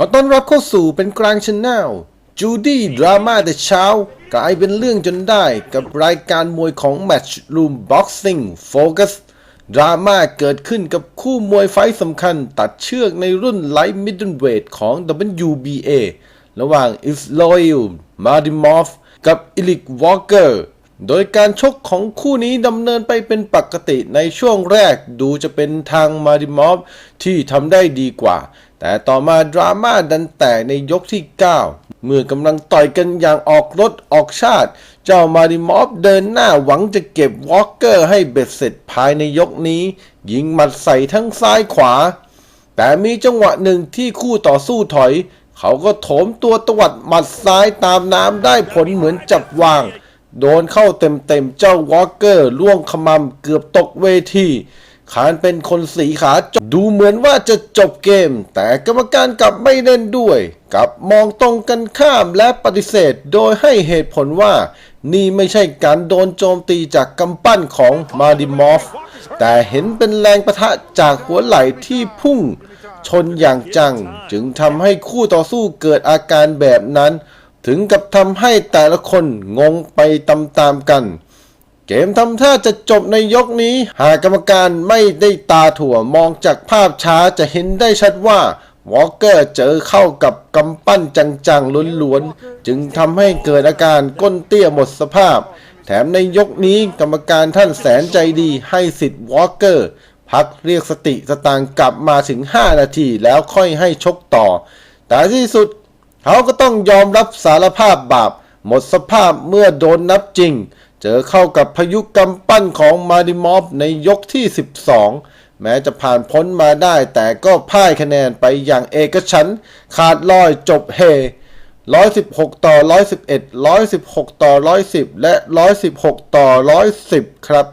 ขอต้อนรับเข้าสู่เป็นกลางช n แนลจูดี้ดราม่าแต่เช้ากลายเป็นเรื่องจนได้กับรายการมวยของ Matchroom Boxing Focus ดราม่าเกิดขึ้นกับคู่มวยไฟสำคัญตัดเชือกในรุ่นไลท์มิดเดิลเวทของ WBA ระหว่างอิสโลอิลมาดิมอฟกับอิลิกวอลเกอร์ โดยการชกของคู่นี้ดำเนินไปเป็นปกติในช่วงแรกดูจะเป็นทางมาดิมอฟที่ทำได้ดีกว่า แต่ต่อมาดราม่าดันแตกในยกที่ 9 เมื่อกำลังต่อยกันอย่างออกรถออกชาติ เจ้ามาดิมอฟเดินหน้าหวังจะเก็บวอลเกอร์ให้เบ็ดเสร็จภายในยกนี้ ยิงหมัดใส่ทั้งซ้ายขวา แต่มีจังหวะหนึ่งที่คู่ต่อสู้ถอย เขาก็โถมตัวตวัดหมัดซ้ายตามน้ำได้ผลเหมือนจับวาง โดนเข้าเต็มๆ เจ้าวอลเกอร์ล่วงขมำเกือบตกเวทีขานเป็นคนสีขาจดูเหมือนว่าจะจบเกม แต่กรรมการกลับไม่เล่นด้วยกลับมองตรงกันข้ามและปฏิเสธโดยให้เหตุผลว่า นี่ไม่ใช่การโดนโจมตีจากกำปั้นของมาดิมอฟ แต่เห็นเป็นแรงประทะจากหัวไหล่ที่พุ่งชนอย่างจัง จึงทำให้คู่ต่อสู้เกิดอาการแบบนั้น ถึงกับทำให้แต่ละคนงงไปตามๆกัน เกมทำท่าจะจบในยกนี้ หากกรรมการไม่ได้ตาถั่วมองจากภาพช้าจะเห็นได้ชัดว่าวอลเกอร์เจอเข้ากับกำปั้นจังๆล้วนๆ จึงทำให้เกิดอาการก้นเตี้ยหมดสภาพ แถมในยกนี้กรรมการท่านแสนใจดีให้สิทธิ์วอลเกอร์ พักเรียกสติสตางค์กลับมาถึง 5 นาทีแล้วค่อยให้ชกต่อ แต่ที่สุด เขาก็ต้องยอมรับสารภาพบาป หมดสภาพเมื่อโดนนับจริง เจอเข้ากับพายุกำปั้นของมาดิมอฟในยกที่ 12 แม้จะผ่านพ้นมาได้แต่ก็พ่ายคะแนนไปอย่างเอกฉันขาดลอยจบเฮ116 ต่อ 111 116 ต่อ 110 และ 116 ต่อ 110 ครับ